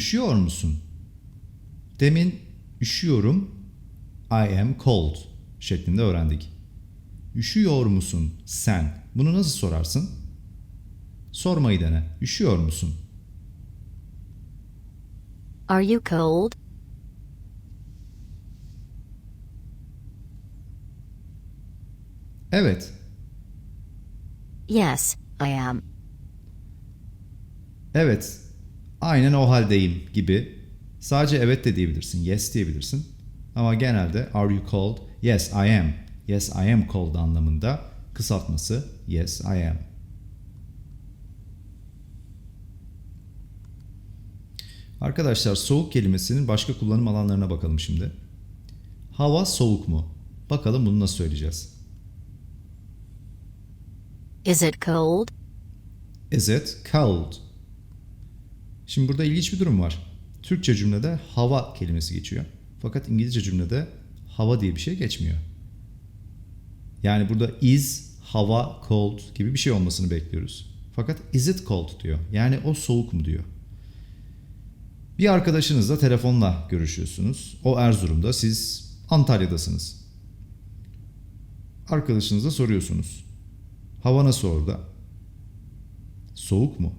üşüyor musun? Demin üşüyorum, I am cold şeklinde öğrendik. Üşüyor musun sen? Bunu nasıl sorarsın? Sormayı dene. Üşüyor musun? Are you cold? Evet. Yes, I am. Evet. Aynen o haldeyim gibi. Sadece evet de diyebilirsin. Yes diyebilirsin. Ama genelde are you cold? Yes, I am. Yes, I am cold anlamında kısaltması yes, I am. Arkadaşlar soğuk kelimesinin başka kullanım alanlarına bakalım şimdi. Hava soğuk mu? Bakalım bunu nasıl söyleyeceğiz. Is it cold? Is it cold? Şimdi burada ilginç bir durum var. Türkçe cümlede hava kelimesi geçiyor. Fakat İngilizce cümlede hava diye bir şey geçmiyor. Yani burada is, hava, cold gibi bir şey olmasını bekliyoruz. Fakat is it cold diyor. Yani o soğuk mu diyor. Bir arkadaşınızla telefonla görüşüyorsunuz. O Erzurum'da, siz Antalya'dasınız. Arkadaşınıza soruyorsunuz. Hava nasıl orada? Soğuk mu?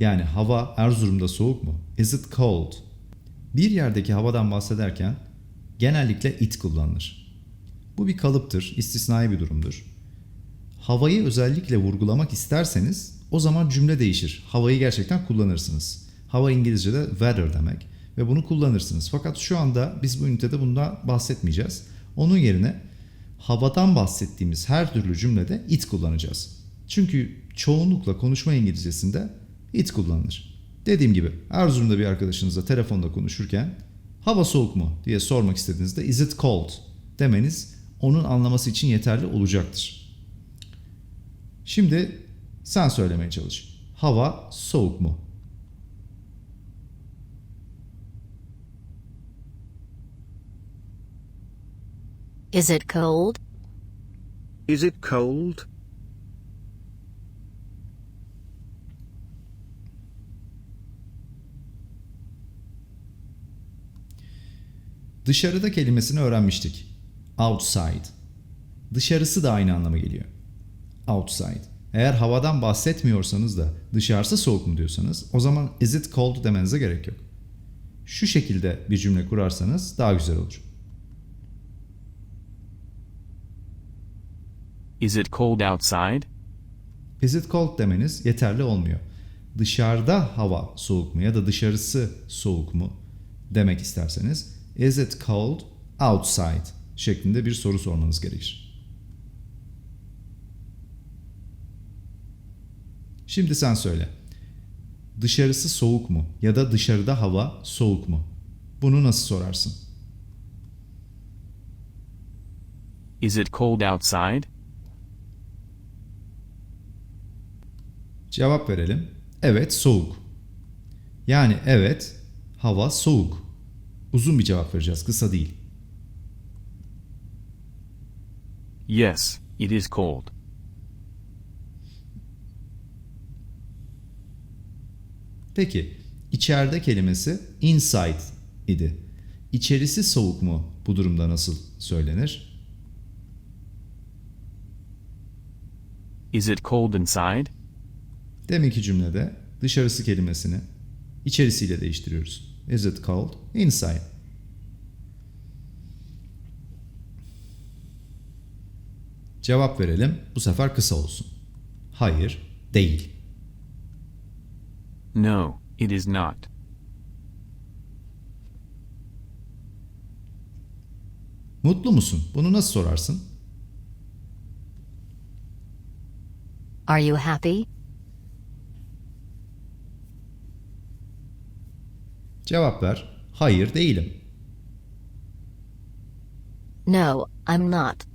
Yani hava Erzurum'da soğuk mu? Is it cold? Bir yerdeki havadan bahsederken genellikle it kullanılır. Bu bir kalıptır, istisnai bir durumdur. Havayı özellikle vurgulamak isterseniz o zaman cümle değişir. Havayı gerçekten kullanırsınız. Hava İngilizce'de weather demek ve bunu kullanırsınız. Fakat şu anda biz bu ünitede bundan bahsetmeyeceğiz. Onun yerine havadan bahsettiğimiz her türlü cümlede it kullanacağız. Çünkü çoğunlukla konuşma İngilizcesinde it kullanılır. Dediğim gibi Erzurum'da bir arkadaşınızla telefonda konuşurken hava soğuk mu diye sormak istediğinizde is it cold demeniz onun anlaması için yeterli olacaktır. Şimdi sen söylemeye çalış. Hava soğuk mu? Is it cold? Is it cold? Dışarıda kelimesini öğrenmiştik. Outside. Dışarısı da aynı anlama geliyor. Outside. Eğer havadan bahsetmiyorsanız da dışarısı soğuk mu diyorsanız o zaman is it cold demenize gerek yok. Şu şekilde bir cümle kurarsanız daha güzel olur. Is it cold outside? Is it cold demeniz yeterli olmuyor. Dışarıda hava soğuk mu ya da dışarısı soğuk mu demek isterseniz is it cold outside şeklinde bir soru sormanız gerekir. Şimdi sen söyle. Dışarısı soğuk mu ya da dışarıda hava soğuk mu? Bunu nasıl sorarsın? Is it cold outside? Cevap verelim. Evet soğuk. Yani evet hava soğuk. Uzun bir cevap vereceğiz kısa değil. Yes, it is cold. Peki içeride kelimesi inside idi. İçerisi soğuk mu bu durumda nasıl söylenir? Is it cold inside? Deminki cümlede dışarısı kelimesini içerisiyle değiştiriyoruz. Is it cold? Inside. Cevap verelim. Bu sefer kısa olsun. Hayır, değil. No, it is not. Mutlu musun? Bunu nasıl sorarsın? Are you happy? Cevap ver. Hayır, değilim. No, I'm not.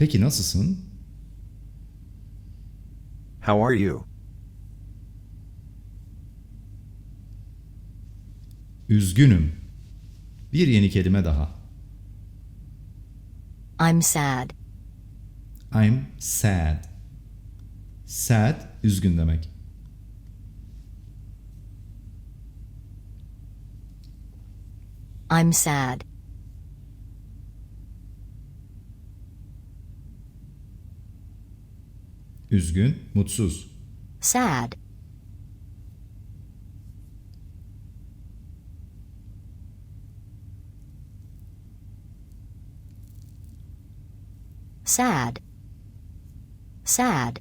Peki nasılsın? How are you? Üzgünüm. Bir yeni kelime daha. I'm sad. I'm sad. Sad, üzgün demek. I'm sad. Üzgün, mutsuz. Sad. Sad. Sad.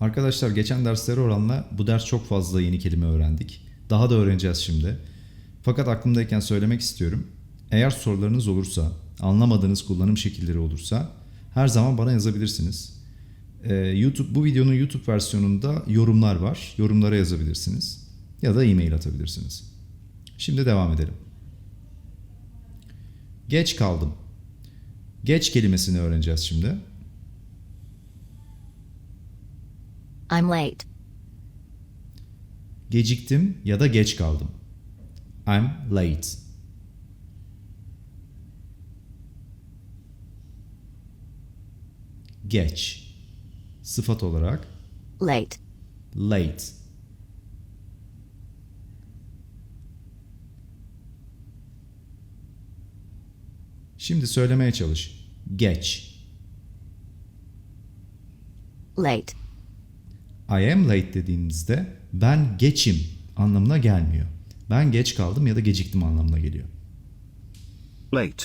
Arkadaşlar geçen derslere oranla bu ders çok fazla yeni kelime öğrendik. Daha da öğreneceğiz şimdi. Fakat aklımdayken söylemek istiyorum. Eğer sorularınız olursa, anlamadığınız kullanım şekilleri olursa her zaman bana yazabilirsiniz. Ee, YouTube bu videonun YouTube versiyonunda yorumlar var. Yorumlara yazabilirsiniz ya da e-mail atabilirsiniz. Şimdi devam edelim. Geç kaldım. Geç kelimesini öğreneceğiz şimdi. I'm late. Geciktim ya da geç kaldım. I'm late. Geç. Sıfat olarak Late. late. Şimdi söylemeye çalış. Geç. Late. I am late dediğimizde ben geçim anlamına gelmiyor. Ben geç kaldım ya da geciktim anlamına geliyor. Late.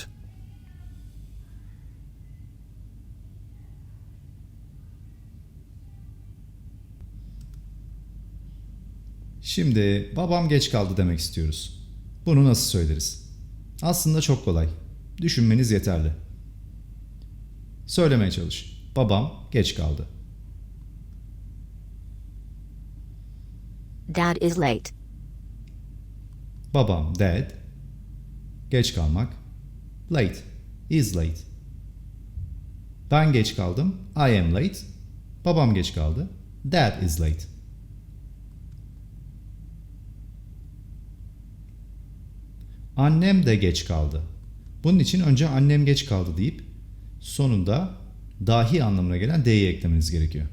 Şimdi babam geç kaldı demek istiyoruz. Bunu nasıl söyleriz? Aslında çok kolay. Düşünmeniz yeterli. Söylemeye çalış. Babam geç kaldı. Dad is late. Babam dad geç kalmak late is late. Ben geç kaldım. I am late. Babam geç kaldı. Dad is late. Annem de geç kaldı. Bunun için önce annem geç kaldı deyip sonunda dahi anlamına gelen D'yi eklemeniz gerekiyor.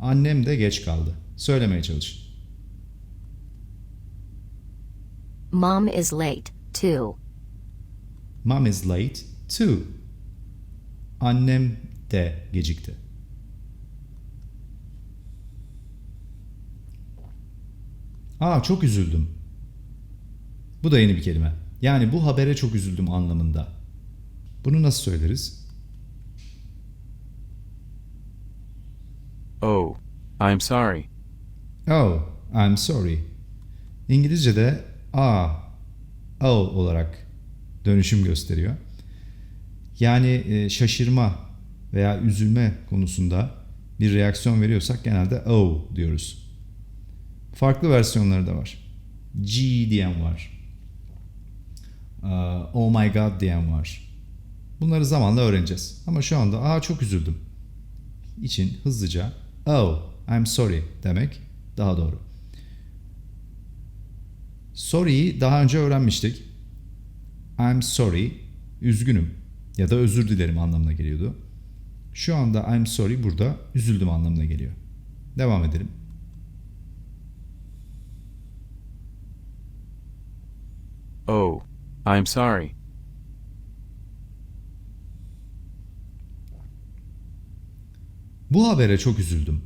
Annem de geç kaldı. Söylemeye çalışın. Mom is late, too. Mom is late too. Annem de gecikti. Aa çok üzüldüm. Bu da yeni bir kelime. Yani bu habere çok üzüldüm anlamında. Bunu nasıl söyleriz? Oh, I'm sorry. Oh, I'm sorry. İngilizce'de a, oh olarak dönüşüm gösteriyor. Yani e, şaşırma veya üzülme konusunda bir reaksiyon veriyorsak genelde oh diyoruz. Farklı versiyonları da var. G diyen var. Aa, Oh my god diyen var. Bunları zamanla öğreneceğiz. Ama şu anda aa çok üzüldüm için hızlıca oh I'm sorry demek daha doğru. Sorry'yi daha önce öğrenmiştik. I'm sorry, üzgünüm ya da özür dilerim anlamına geliyordu. Şu anda I'm sorry burada üzüldüm anlamına geliyor. Devam edelim. Oh, I'm sorry. Bu habere çok üzüldüm.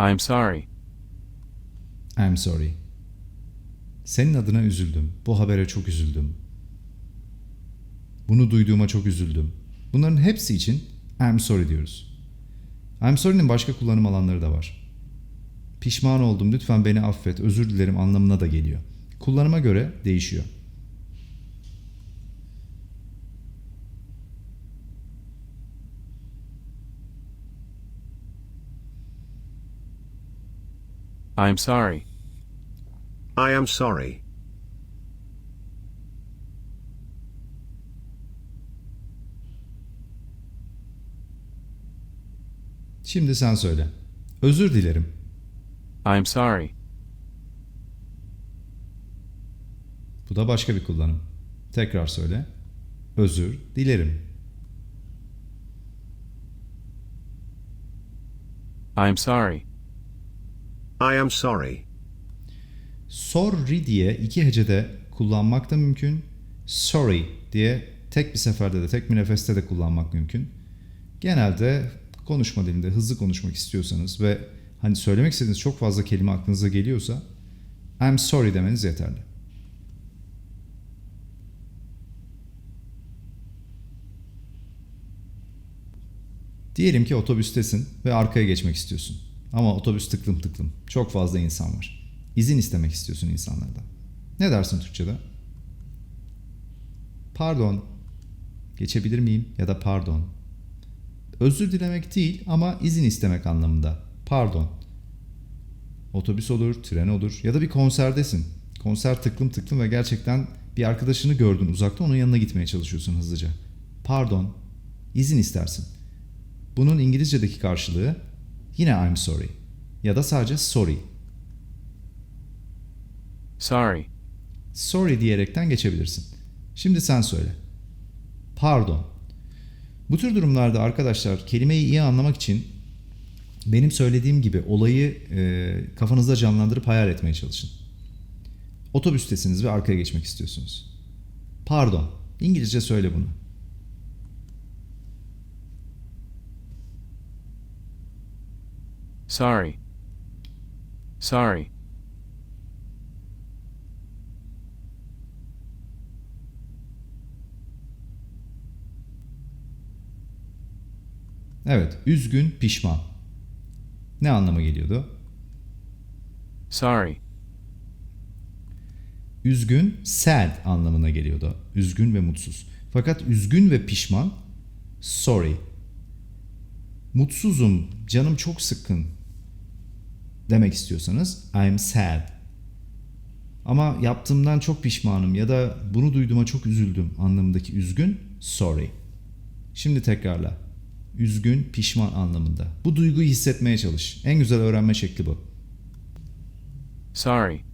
I'm sorry. I'm sorry. Senin adına üzüldüm. Bu habere çok üzüldüm. Bunu duyduğuma çok üzüldüm. Bunların hepsi için I'm sorry diyoruz. I'm sorry'nin başka kullanım alanları da var. Pişman oldum, lütfen beni affet, özür dilerim anlamına da geliyor. Kullanıma göre değişiyor. I'm sorry. I am sorry. Şimdi sen söyle. Özür dilerim. I'm sorry. Bu da başka bir kullanım. Tekrar söyle. Özür dilerim. I'm sorry. I am sorry. Sorry diye iki hecede kullanmak da mümkün. Sorry diye tek bir seferde de tek bir nefeste de kullanmak mümkün. Genelde konuşma dilinde hızlı konuşmak istiyorsanız ve hani söylemek istediğiniz çok fazla kelime aklınıza geliyorsa I'm sorry demeniz yeterli. Diyelim ki otobüstesin ve arkaya geçmek istiyorsun. Ama otobüs tıklım tıklım. Çok fazla insan var. İzin istemek istiyorsun insanlardan. Ne dersin Türkçe'de? Pardon. Geçebilir miyim? Ya da pardon. Özür dilemek değil ama izin istemek anlamında. Pardon. Otobüs olur, tren olur ya da bir konserdesin. Konser tıklım tıklım ve gerçekten bir arkadaşını gördün uzakta onun yanına gitmeye çalışıyorsun hızlıca. Pardon. İzin istersin. Bunun İngilizce'deki karşılığı yine I'm sorry ya da sadece sorry. Sorry. Sorry diyerekten geçebilirsin. Şimdi sen söyle. Pardon. Bu tür durumlarda arkadaşlar kelimeyi iyi anlamak için benim söylediğim gibi olayı e, kafanızda canlandırıp hayal etmeye çalışın. Otobüstesiniz ve arkaya geçmek istiyorsunuz. Pardon. İngilizce söyle bunu. Sorry. Sorry. Evet, üzgün, pişman. Ne anlama geliyordu? Sorry. Üzgün, sad anlamına geliyordu. Üzgün ve mutsuz. Fakat üzgün ve pişman, sorry. Mutsuzum, canım çok sıkkın demek istiyorsanız I'm sad. Ama yaptığımdan çok pişmanım ya da bunu duyduğuma çok üzüldüm anlamındaki üzgün, sorry. Şimdi tekrarla. Üzgün, pişman anlamında. Bu duyguyu hissetmeye çalış. En güzel öğrenme şekli bu. Sorry.